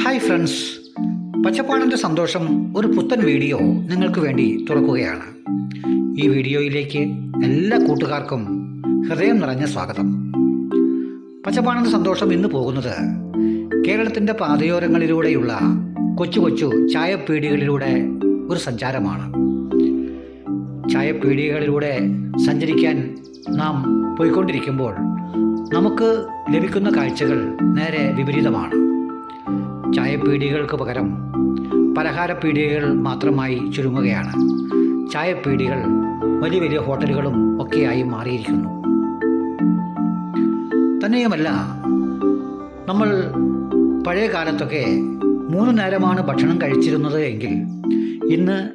Hi friends പച്ചപ്പാടിന്റെ സന്തോഷം ഒരു പുത്തൻ വീഡിയോ നിങ്ങൾക്ക് വേണ്ടി തുറക്കുകയാണ്. ഈ വീഡിയോയിലേക്ക് എല്ലാ കൂട്ടുകാർക്കും ഹൃദയം നിറഞ്ഞ സ്വാഗതം. പച്ചപ്പാടിന്റെ സന്തോഷം ഇന്ന് പോകുന്നത് കേരളത്തിന്റെ പാതയോരങ്ങളിലൂടെയുള്ള കൊച്ചു കൊച്ചു ചായപ്പീടികളിലൂടെ ഒരു സഞ്ചാരമാണ്. ചായപ്പീടികളിലൂടെ സഞ്ചരിക്കാൻ നാം പോയിക്കൊണ്ടിരിക്കുമ്പോൾ നമുക്ക് ലഭിക്കുന്ന കാഴ്ചകൾ നേരെ വിപരീതമാണ്. ചായപ്പീടികൾക്ക് പകരം പലഹാരപ്പീടികകൾ മാത്രമായി ചുരുങ്ങുകയാണ്. ചായപ്പീടികൾ വലിയ വലിയ ഹോട്ടലുകളും ഒക്കെയായി മാറിയിരിക്കുന്നു. തന്നെയുമല്ല നമ്മൾ പഴയ കാലത്തൊക്കെ മൂന്ന് നേരമാണ് ഭക്ഷണം കഴിച്ചിരുന്നത് എങ്കിൽ ഇന്ന്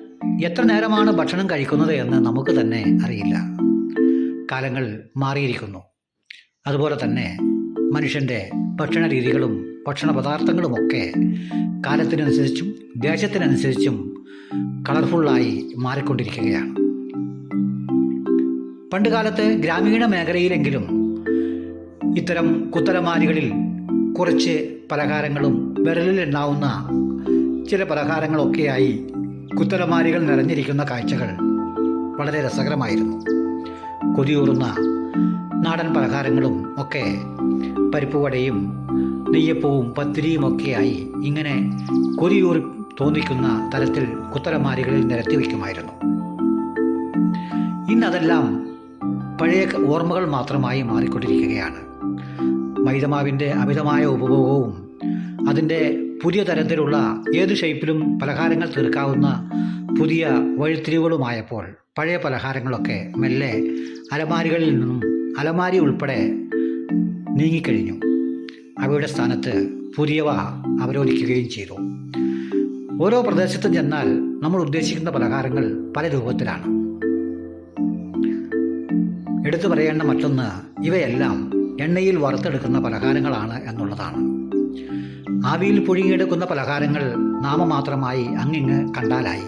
എത്ര നേരമാണ് ഭക്ഷണം കഴിക്കുന്നത് എന്ന് നമുക്ക് തന്നെ അറിയില്ല. കാലങ്ങൾ മാറിയിരിക്കുന്നു. അതുപോലെ തന്നെ മനുഷ്യന്റെ ഭക്ഷണ രീതികളും ഭക്ഷണ പദാർത്ഥങ്ങളുമൊക്കെ കാലത്തിനനുസരിച്ചും ദേശത്തിനനുസരിച്ചും കളർഫുള്ളായി മാറിക്കൊണ്ടിരിക്കുകയാണ്. പണ്ട് കാലത്ത് ഗ്രാമീണ മേഖലയിലെങ്കിലും ഇത്തരം കുത്തലമാലികളിൽ കുറച്ച് പലഹാരങ്ങളും വിരലിൽ എണ്ണാവുന്ന ചില പലഹാരങ്ങളൊക്കെയായി കുത്തലമാലികൾ നിറഞ്ഞിരിക്കുന്ന കാഴ്ചകൾ വളരെ രസകരമായിരുന്നു. കൊതിയൂറുന്ന നാടൻ പലഹാരങ്ങളും ഒക്കെ പരിപ്പുവടയും നെയ്യപ്പവും പത്തിരിയും ഒക്കെയായി ഇങ്ങനെ കൊതിയൂറി തോന്നിക്കുന്ന തരത്തിൽ കുത്തലമാരികളിൽ നിരത്തി വയ്ക്കുമായിരുന്നു. ഇന്നതെല്ലാം പഴയ ഓർമ്മകൾ മാത്രമായി മാറിക്കൊണ്ടിരിക്കുകയാണ്. മൈദമാവിന്റെ അമിതമായ ഉപഭോഗവും അതിന്റെ പുതിയ തരത്തിലുള്ള ഏത് ഷേപ്പിലും പലഹാരങ്ങൾ തീർക്കാവുന്ന പുതിയ വഴിത്തിരിവുകളുമായപ്പോൾ പഴയ പലഹാരങ്ങളൊക്കെ മെല്ലെ അലമാരികളിൽ നിന്നും അലമാരി ഉൾപ്പെടെ നീങ്ങിക്കഴിഞ്ഞു. അവയുടെ സ്ഥാനത്ത് പുതിയവ അവരോധിക്കുകയും ചെയ്തു. ഓരോ പ്രദേശത്തും ചെന്നാൽ നമ്മൾ ഉദ്ദേശിക്കുന്ന പലഹാരങ്ങൾ പല രൂപത്തിലാണ്. എടുത്തു പറയേണ്ട മറ്റൊന്ന് ഇവയെല്ലാം എണ്ണയിൽ വറുത്തെടുക്കുന്ന പലഹാരങ്ങളാണ് എന്നുള്ളതാണ്. ആവിയിൽ പുഴുങ്ങിയെടുക്കുന്ന പലഹാരങ്ങൾ നാമമാത്രമായി അങ്ങിങ്ങ് കണ്ടാലായി.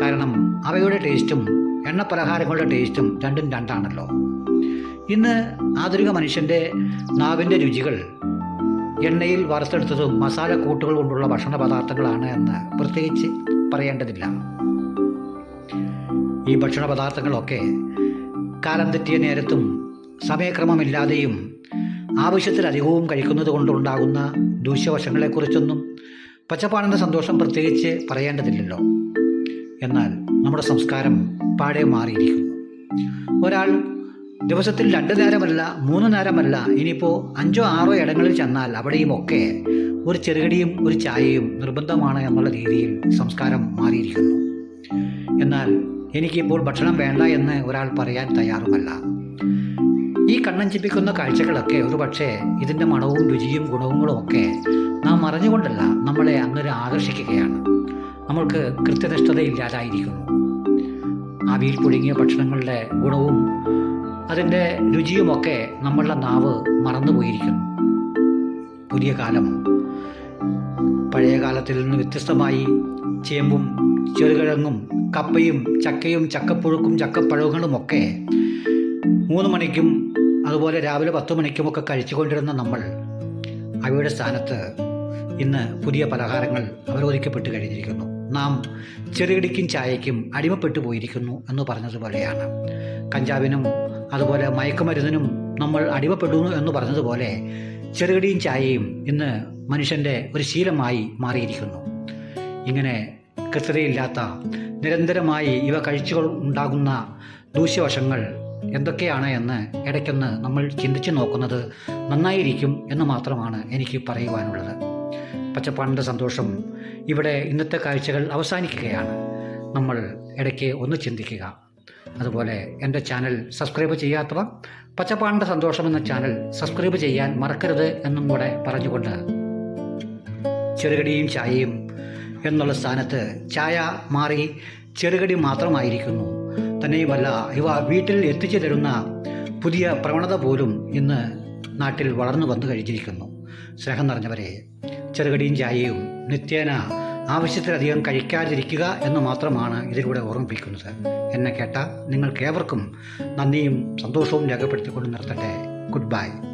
കാരണം അവയുടെ ടേസ്റ്റും എണ്ണ പലഹാരങ്ങളുടെ ടേസ്റ്റും രണ്ടും രണ്ടാണല്ലോ. ഇന്ന് ആധുനിക മനുഷ്യന്റെ നാവിന്റെ രുചികൾ എണ്ണയിൽ വറുത്തെടുത്തതും മസാല കൂട്ടുകൾ കൊണ്ടുള്ള ഭക്ഷണ പദാർത്ഥങ്ങളാണ് എന്ന് പ്രത്യേകിച്ച് പറയേണ്ടതില്ല. ഈ ഭക്ഷണ പദാർത്ഥങ്ങളൊക്കെ കാലം തെറ്റിയ നേരത്തും സമയക്രമമില്ലാതെയും ആവശ്യത്തിലധികവും കഴിക്കുന്നത് കൊണ്ടുണ്ടാകുന്ന ദൂഷ്യവശങ്ങളെക്കുറിച്ചൊന്നും പച്ചപ്പാണെന്ന സന്തോഷം പ്രത്യേകിച്ച് പറയേണ്ടതില്ലല്ലോ. എന്നാൽ നമ്മുടെ സംസ്കാരം പാടെ മാറിയിരിക്കുന്നു. ഒരാൾ ദിവസത്തിൽ രണ്ട് നേരമല്ല മൂന്ന് നേരമല്ല. ഇനിയിപ്പോൾ അഞ്ചോ ആറോ ഇടങ്ങളിൽ ചെന്നാൽ അവിടെയുമൊക്കെ ഒരു ചെറുകടിയും ഒരു ചായയും നിർബന്ധമാണ് എന്നുള്ള രീതിയിൽ സംസ്കാരം മാറിയിരിക്കുന്നു. എന്നാൽ എനിക്കിപ്പോൾ ഭക്ഷണം വേണ്ട എന്ന് ഒരാൾ പറയാൻ തയ്യാറുമല്ല. ഈ കണ്ണഞ്ചിപ്പിക്കുന്ന കാഴ്ചകളൊക്കെ ഒരു പക്ഷേ ഇതിന്റെ മണവും രുചിയും ഗുണങ്ങളും ഒക്കെ നാം അറിഞ്ഞുകൊണ്ടല്ല നമ്മളെ അങ്ങനെ ആകർഷിക്കുകയാണ്. നമ്മൾക്ക് കൃത്യനിഷ്ഠതയില്ലാതായിരിക്കുന്നു. ആവിയിൽ പുഴുങ്ങിയ ഭക്ഷണങ്ങളുടെ ഗുണവും അതിന്റെ രുചിയുമൊക്കെ നമ്മളുടെ നാവ് മറന്നുപോയിരിക്കുന്നു. പുതിയ കാലം. പഴയ കാലത്തിൽ നിന്ന് വ്യത്യസ്തമായി ചേമ്പും ചെറുകിഴങ്ങും കപ്പയും ചക്കയും ചക്കപ്പുഴുക്കും ചക്കപ്പഴങ്ങളുമൊക്കെ മൂന്ന് മണിക്കും അതുപോലെ രാവിലെ പത്ത് മണിക്കുമൊക്കെ കഴിച്ചുകൊണ്ടിരുന്ന നമ്മൾ അവയുടെ സ്ഥാനത്ത് ഇന്ന് പുതിയ പലഹാരങ്ങൾ അവരോധിക്കപ്പെട്ട് കഴിഞ്ഞിരിക്കുന്നു. നാം ചെറുകിടിക്കും ചായയ്ക്കും അടിമപ്പെട്ടു പോയിരിക്കുന്നു എന്ന് പറഞ്ഞതുപോലെയാണ്. കഞ്ചാവിനും അതുപോലെ മയക്കുമരുന്നിനും നമ്മൾ അടിമപ്പെടുന്നു എന്ന് പറഞ്ഞതുപോലെ ചെറുകടിയും ചായയും ഇന്ന് മനുഷ്യന്റെ ഒരു ശീലമായി മാറിയിരിക്കുന്നു. ഇങ്ങനെ കൃത്യതയില്ലാത്ത നിരന്തരമായി ഇവ കഴിച്ചു ഉണ്ടാകുന്ന ദൂഷ്യവശങ്ങൾ എന്തൊക്കെയാണ് എന്ന് ഇടയ്ക്കൊന്ന് നമ്മൾ ചിന്തിച്ചു നോക്കുന്നത് നന്നായിരിക്കും എന്ന് മാത്രമാണ് എനിക്ക് പറയുവാനുള്ളത്. പച്ചപ്പാടിന്റെ സന്തോഷം ഇവിടെ ഇന്നത്തെ കാഴ്ചകൾ അവസാനിക്കുകയാണ്. നമ്മൾ ഇടയ്ക്ക് ഒന്ന് ചിന്തിക്കുക. അതുപോലെ എന്റെ ചാനൽ സബ്സ്ക്രൈബ് ചെയ്യാത്തവ പച്ചപ്പാടിന്റെ സന്തോഷം എന്ന ചാനൽ സബ്സ്ക്രൈബ് ചെയ്യാൻ മറക്കരുത് എന്നും കൂടെ പറഞ്ഞുകൊണ്ട് ചെറുകടിയും ചായയും എന്നുള്ള സ്ഥാനത്ത് ചായ മാറി ചെറുകടി മാത്രമായിരിക്കുന്നു. തന്നെയുമല്ല ഇവ വീട്ടിൽ എത്തിച്ചു തരുന്ന പുതിയ പ്രവണത പോലും ഇന്ന് നാട്ടിൽ വളർന്നു വന്നു കഴിഞ്ഞിരിക്കുന്നു. സ്നേഹം നിറഞ്ഞവരെ ചെറുകടിയും ചായയും നിത്യേന ആവശ്യത്തിലധികം കഴിക്കാതിരിക്കുക എന്ന് മാത്രമാണ് ഇതിലൂടെ ഓർമ്മിപ്പിക്കുന്നത്. എന്നെ കേട്ട നിങ്ങൾക്കേവർക്കും നന്ദിയും സന്തോഷവും രേഖപ്പെടുത്തിക്കൊണ്ട് നിർത്തട്ടെ. Good bye